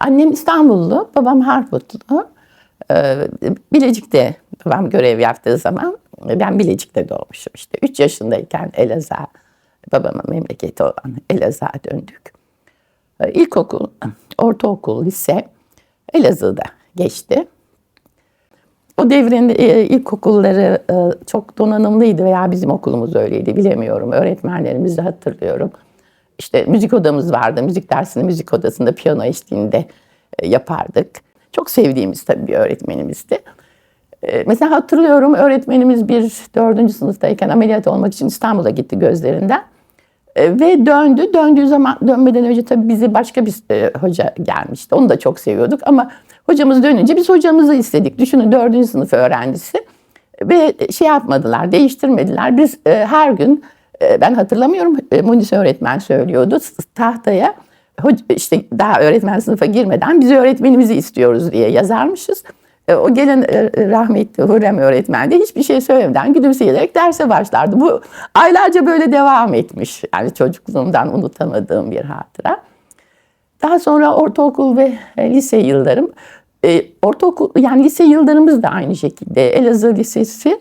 Annem İstanbullu, babam Harputlu. Ee, Bilecik'te babam görev yaptığı zaman ben Bilecik'te doğmuşum işte. 3 yaşındayken Elazığ, babamın memleketi olan Elazığ'a döndük. Ee, İlkokul, ortaokul, lise Elazığ'da geçti. O devrin e, ilkokulları e, çok donanımlıydı veya bizim okulumuz öyleydi bilemiyorum. Öğretmenlerimizi hatırlıyorum. İşte müzik odamız vardı. Müzik dersini müzik odasında piyano eşliğinde e, yapardık. Çok sevdiğimiz tabii bir öğretmenimizdi. E, Mesela hatırlıyorum öğretmenimiz bir dördüncü sınıftayken ameliyat olmak için İstanbul'a gitti gözlerinden. E, Ve döndü. Döndüğü zaman dönmeden önce tabii bizi başka bir hoca gelmişti. Onu da çok seviyorduk ama hocamız dönünce biz hocamızı istedik. Düşünün dördüncü sınıf öğrencisi. Ve şey yapmadılar, değiştirmediler. Biz her gün, ben hatırlamıyorum, e, Munis öğretmen söylüyordu tahtaya. işte daha öğretmen sınıfa girmeden biz öğretmenimizi istiyoruz diye yazarmışız. E, O gelen e, rahmetli Hürrem öğretmen de hiçbir şey söylemeden gülümseyerek derse başlardı. Bu aylarca böyle devam etmiş. Yani çocukluğumdan unutamadığım bir hatıra. Daha sonra ortaokul ve e, lise yıllarım. E, ortaokul yani lise yıllarımız da aynı şekilde. Elazığ Lisesi e,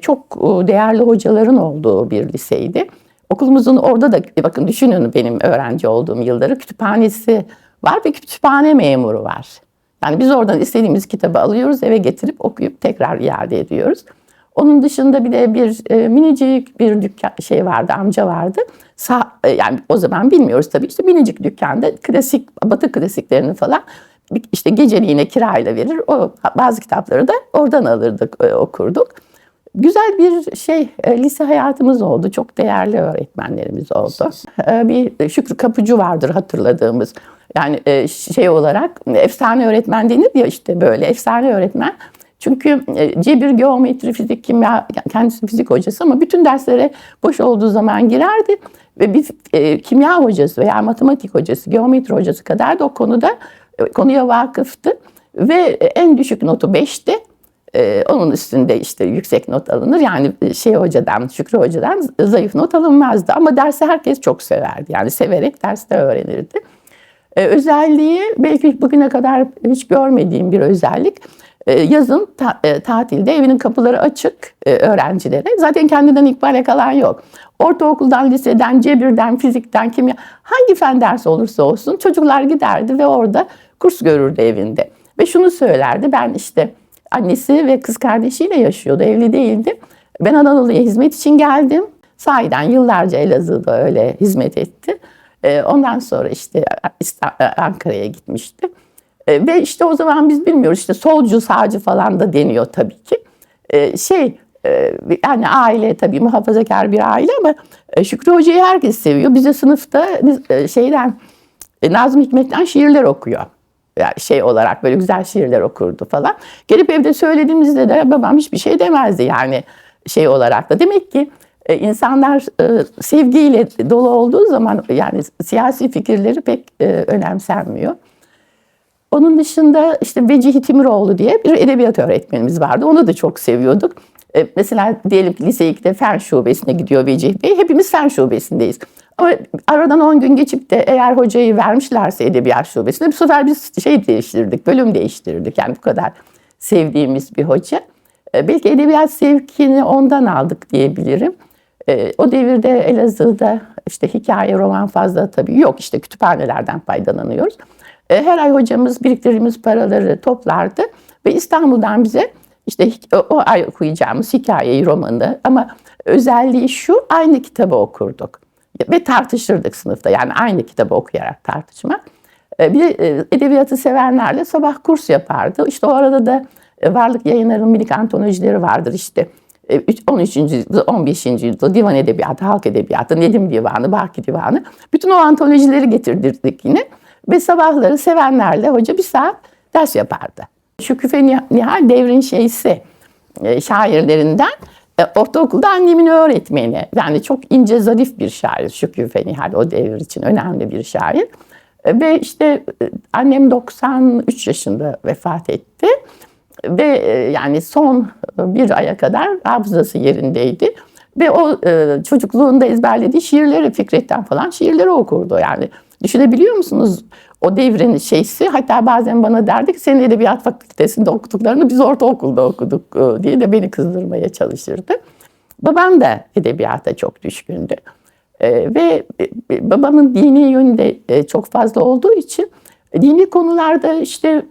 çok e, değerli hocaların olduğu bir liseydi. Okulumuzun orada da bakın düşünün benim öğrenci olduğum yılları kütüphanesi var ve kütüphane memuru var. Yani biz oradan istediğimiz kitabı alıyoruz eve getirip okuyup tekrar iade ediyoruz. Onun dışında bir de bir e, minicik bir dükkan şey vardı, amca vardı. Sa e, yani o zaman bilmiyoruz tabii işte minicik dükkanda klasik, batı klasiklerini falan işte geceliğine kirayla verir. O bazı kitapları da oradan alırdık, e, okurduk. Güzel bir şey e, lise hayatımız oldu. Çok değerli öğretmenlerimiz oldu. E, Bir Şükrü Kapıcı vardır hatırladığımız. Yani e, şey olarak efsane öğretmen denir ya işte böyle efsane öğretmen. Çünkü cebir, geometri, fizik, kimya, kendisi fizik hocası ama bütün derslere boş olduğu zaman girerdi. Ve bir e, kimya hocası veya matematik hocası, geometri hocası kadar da o konuda konuya vakıftı. Ve en düşük notu 5'ti. Ee, onun üstünde işte yüksek not alınır. Yani şey hocadan, Şükrü hocadan zayıf not alınmazdı. Ama dersi herkes çok severdi. Yani severek derste öğrenirdi. Ee, özelliği belki bugüne kadar hiç görmediğim bir özellik. Ee, yazın ta- e, tatilde evinin kapıları açık e, öğrencilere. Zaten kendinden ikbale kalan yok. Ortaokuldan, liseden, cebirden, fizikten, kimya hangi fen dersi olursa olsun çocuklar giderdi ve orada kurs görürdü evinde. Ve şunu söylerdi ben işte annesi ve kız kardeşiyle yaşıyordu, evli değildi. Ben Anadolu'ya hizmet için geldim. Sahiden yıllarca Elazığ'da öyle hizmet etti. Ee, Ondan sonra işte İsta- Ankara'ya gitmişti. Ee, Ve işte o zaman biz bilmiyoruz işte solcu sağcı falan da deniyor tabii ki. Ee, Şey e, yani aile tabii muhafazakar bir aile ama e, Şükrü Hoca'yı herkes seviyor. Bize sınıfta e, şeyden e, Nazım Hikmet'ten şiirler okuyor. Yani şey olarak böyle güzel şiirler okurdu falan. Gelip evde söylediğimizde de babam hiçbir şey demezdi yani şey olarak da. Demek ki e, insanlar e, sevgiyle dolu olduğu zaman yani siyasi fikirleri pek e, önemsenmiyor. Onun dışında işte Vecihi Timiroğlu diye bir edebiyat öğretmenimiz vardı. Onu da çok seviyorduk. Mesela diyelim ki lise 2'de fen şubesine gidiyor Vecihi Bey. Hepimiz fen şubesindeyiz. Aradan 10 gün geçip de eğer hocayı vermişlerse edebiyat şubesine bu sefer biz şey değiştirdik, bölüm değiştirdik. Yani bu kadar sevdiğimiz bir hoca. E, belki edebiyat sevkini ondan aldık diyebilirim. E, o devirde Elazığ'da işte hikaye, roman fazla tabii yok. İşte kütüphanelerden faydalanıyoruz. E, her ay hocamız biriktirdiğimiz paraları toplardı ve İstanbul'dan bize işte o ay okuyacağımız hikayeyi, romanı ama özelliği şu aynı kitabı okurduk ve tartışırdık sınıfta. Yani aynı kitabı okuyarak tartışmak. E, Bir e, edebiyatı sevenlerle sabah kurs yapardı. İşte o arada da e, Varlık Yayınları'nın minik antolojileri vardır işte. E, üç- 13. yüzyılda, 15. yüzyılda divan edebiyatı, halk edebiyatı, Nedim Divanı, Baki Divanı. Bütün o antolojileri getirdirdik yine. Ve sabahları sevenlerle hoca bir saat ders yapardı. Nih- Nihal devrin şeysi, şairlerinden. E, Ortaokulda annemin öğretmeni. Yani çok ince, zarif bir şair Şüküfe Nihal o devir için önemli bir şair. E, Ve işte e, annem 93 yaşında vefat etti. Ve yani son bir aya kadar hafızası yerindeydi. Ve o çocukluğunda ezberlediği şiirleri Fikret'ten falan şiirleri okurdu yani. Düşünebiliyor musunuz? O devrin şeysi hatta bazen bana derdi ki senin edebiyat fakültesinde okuduklarını biz ortaokulda okuduk e, diye de beni kızdırmaya çalışırdı. Babam da edebiyata çok düşkündü. E, ve e, babamın dini yönü de çok fazla olduğu için dini konularda işte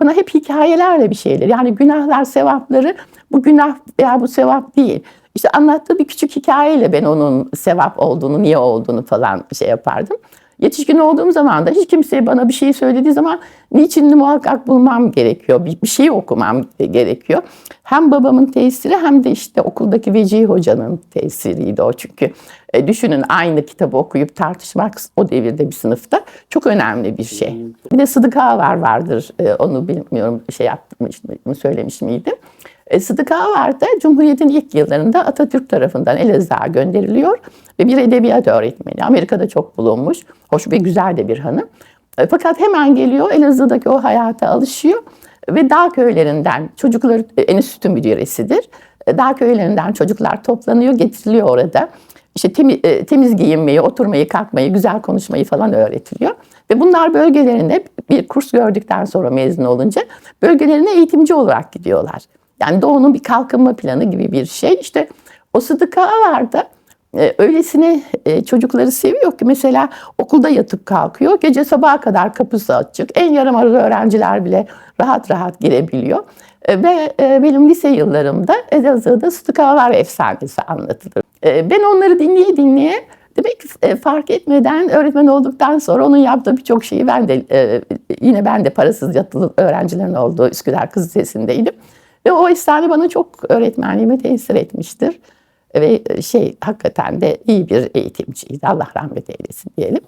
bana hep hikayelerle bir şeyler yani günahlar sevapları bu günah veya bu sevap değil. İşte anlattığı bir küçük hikayeyle ben onun sevap olduğunu, niye olduğunu falan şey yapardım. Yetişkin olduğum zaman da hiç kimseye bana bir şey söylediği zaman niçinini muhakkak bulmam gerekiyor. Bir, bir şey okumam gerekiyor. Hem babamın tesiri hem de işte okuldaki Vecihi Hoca'nın tesiriydi o. Çünkü e, düşünün aynı kitabı okuyup tartışmak o devirde bir sınıfta çok önemli bir şey. Bir de Sıdık Ağavar vardır. E, onu bilmiyorum şey yapmış mı, söylemiş miydim? E, Sıdık Ağavar da Cumhuriyet'in ilk yıllarında Atatürk tarafından Elazığ'a gönderiliyor ve bir edebiyat öğretmeni. Amerika'da çok bulunmuş, hoş ve güzel de bir hanım. E, Fakat hemen geliyor Elazığ'daki o hayata alışıyor ve dağ köylerinden çocukları e, enstitü müdüresidir. E, Dağ köylerinden çocuklar toplanıyor, getiriliyor orada. İşte temiz, temiz giyinmeyi, oturmayı, kalkmayı, güzel konuşmayı falan öğretiliyor. Ve bunlar bölgelerine bir kurs gördükten sonra mezun olunca bölgelerine eğitimci olarak gidiyorlar. Yani doğunun bir kalkınma planı gibi bir şey. İşte o Sıdık var da e, öylesine e, çocukları seviyor ki mesela okulda yatıp kalkıyor. Gece sabaha kadar kapısı açık. En yarım öğrenciler bile rahat rahat girebiliyor. E, ve e, benim lise yıllarımda Elazığ'da Sıdık Ağalar efsanesi anlatılır. E, ben onları dinleye dinleye Demek ki e, fark etmeden öğretmen olduktan sonra onun yaptığı birçok şeyi ben de e, yine ben de parasız yatılı öğrencilerin olduğu Üsküdar Kız Lisesi'ndeydim. Ve o eser bana çok öğretmenliğime tesir etmiştir. Ve e, şey hakikaten de iyi bir eğitimciydi. Allah rahmet eylesin diyelim.